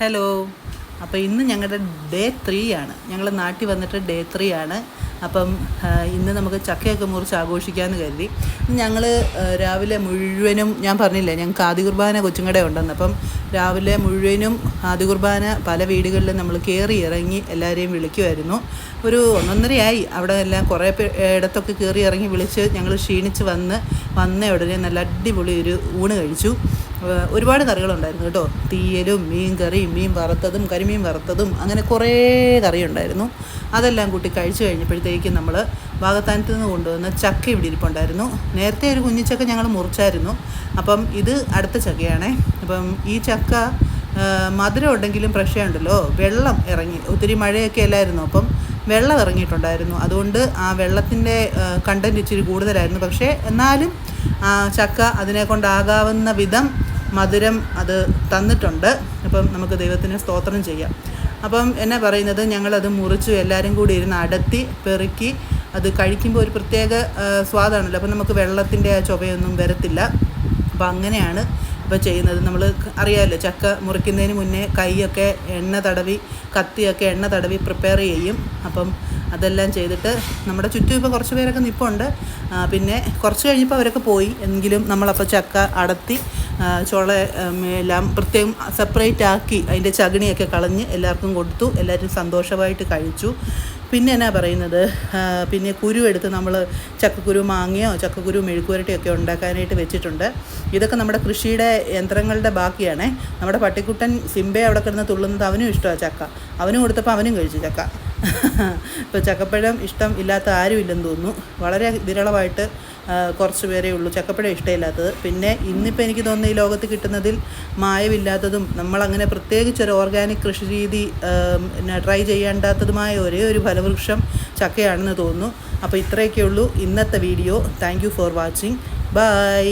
Hello അപ്പോൾ ഇന്ന് ഞങ്ങളുടെ ഡേ ത്രീ ആണ്. ഞങ്ങൾ നാട്ടിൽ വന്നിട്ട് ഡേ ത്രീ ആണ്. അപ്പം ഇന്ന് നമുക്ക് ചക്കയൊക്കെ മുറിച്ച് ആഘോഷിക്കാമെന്ന് കരുതി. ഞങ്ങൾ രാവിലെ മുഴുവനും ഞാൻ പറഞ്ഞില്ലേ ഞങ്ങൾക്ക് ആദ്യ കുർബാന കൊച്ചുങ്ങടെ ഉണ്ടെന്ന്. അപ്പം രാവിലെ മുഴുവനും ആദ്യ കുർബാന പല വീടുകളിലും നമ്മൾ കയറി ഇറങ്ങി എല്ലാവരെയും വിളിക്കുമായിരുന്നു ഒരു ഒന്നൊന്നരയായി. അവിടെ എല്ലാം കുറേ ഇടത്തൊക്കെ കയറി ഇറങ്ങി വിളിച്ച് ഞങ്ങൾ ക്ഷീണിച്ച് വന്ന് വന്ന ഉടനെ നല്ല അടിപൊളി ഒരു ഊണ് കഴിച്ചു. ഒരുപാട് കറികളുണ്ടായിരുന്നു കേട്ടോ. തീയലും മീൻ കറിയും മീൻ വറുത്തതും കരിമീൻ വറുത്തതും അങ്ങനെ കുറേ കറിയുണ്ടായിരുന്നു. അതെല്ലാം കൂട്ടി കഴിച്ചു കഴിഞ്ഞപ്പോഴത്തേക്കും നമ്മൾ വാഗത്താനത്ത് നിന്ന് കൊണ്ടുവന്ന ചക്ക ഇവിടെ ഇരിപ്പുണ്ടായിരുന്നു. നേരത്തെ ഒരു കുഞ്ഞിച്ചക്ക ഞങ്ങൾ മുറിച്ചായിരുന്നു. അപ്പം ഇത് അടുത്ത ചക്കയാണേ. അപ്പം ഈ ചക്ക മധുരം ഉണ്ടെങ്കിലും പ്രശ്നമുണ്ടല്ലോ വെള്ളം ഇറങ്ങി ഒത്തിരി മഴയൊക്കെ അല്ലായിരുന്നു. അപ്പം വെള്ളം ഇറങ്ങിയിട്ടുണ്ടായിരുന്നു. അതുകൊണ്ട് ആ വെള്ളത്തിന്റെ കണ്ടന്റ് ഇച്ചിരി കൂടുതലായിരുന്നു. പക്ഷേ എന്നാലും ആ ചക്ക അതിനെ കൊണ്ടാകാവുന്ന വിധം മധുരം അത് തന്നിട്ടുണ്ട്. അപ്പം നമുക്ക് ദൈവത്തിന് സ്തോത്രം ചെയ്യാം. അപ്പം എന്നെ പറയുന്നത്? ഞങ്ങളത് മുറിച്ചു എല്ലാവരും കൂടി ഇരുന്ന് അടത്തി പെറുക്കി അത് കഴിക്കുമ്പോൾ ഒരു പ്രത്യേക സ്വാദാണല്ലോ. അപ്പം നമുക്ക് വെള്ളത്തിന്റെ ആ ചുവയൊന്നും വരത്തില്ല. അപ്പം അങ്ങനെയാണ് ഇപ്പോൾ ചെയ്യുന്നത്. നമ്മൾ അറിയാമല്ലോ ചക്ക മുറിക്കുന്നതിന് മുന്നേ കൈയൊക്കെ എണ്ണ തടവി കത്തിയൊക്കെ എണ്ണ തടവി പ്രിപ്പയർ ചെയ്യും. അപ്പം അതെല്ലാം ചെയ്തിട്ട് നമ്മുടെ ചുറ്റും ഇപ്പോൾ കുറച്ച് പേരൊക്കെ നിൽപ്പുണ്ട് പിന്നെ കുറച്ച് കഴിഞ്ഞപ്പോൾ അവരൊക്കെ പോയി. എങ്കിലും നമ്മളപ്പോൾ ചക്ക അടത്തി ചുള എല്ലാം പ്രത്യേകം സെപ്പറേറ്റ് ആക്കി അതിന്റെ ചകിണിയൊക്കെ കളഞ്ഞ് എല്ലാവർക്കും കൊടുത്തു. എല്ലാവരും സന്തോഷമായിട്ട് കഴിച്ചു. പിന്നെ എന്നാ പറയുന്നത്? പിന്നെ കുരു എടുത്ത് നമ്മൾ ചക്കക്കുരു മാങ്ങയോ ചക്കക്കുരു മെഴുക്കുവരട്ടിയൊക്കെ ഉണ്ടാക്കാനായിട്ട് വെച്ചിട്ടുണ്ട്. ഇതൊക്കെ നമ്മുടെ കൃഷിയുടെ യന്ത്രങ്ങളുടെ ബാക്കിയാണേ. നമ്മുടെ പട്ടിക്കുട്ടൻ സിംബെ അവിടെ കിടന്ന് തുള്ളുന്നത് അവനും ഇഷ്ടമാണ് ചക്ക. അവനും കൊടുത്തപ്പോൾ അവനും കഴിച്ചു ചക്ക. ഇപ്പോൾ ചക്കപ്പഴം ഇഷ്ടം ഇല്ലാത്ത ആരും ഇല്ലെന്ന് തോന്നുന്നു. വളരെ വിരളമായിട്ട് കുറച്ച് പേരേ ഉള്ളൂ ചക്കപ്പഴം ഇഷ്ടമില്ലാത്തത്. പിന്നെ ഇന്നിപ്പോൾ എനിക്ക് തോന്നുന്നു ഈ ലോകത്ത് കിട്ടുന്നതിൽ മായമില്ലാത്തതും നമ്മളങ്ങനെ പ്രത്യേകിച്ച് ഒരു ഓർഗാനിക് കൃഷി രീതി ട്രൈ ചെയ്യേണ്ടാത്തതുമായ ഒരേ ഒരു ഫലവൃക്ഷം ചക്കയാണെന്ന് തോന്നുന്നു. അപ്പോൾ ഇത്രയൊക്കെ ഉള്ളൂ ഇന്നത്തെ video. Thank for watching bye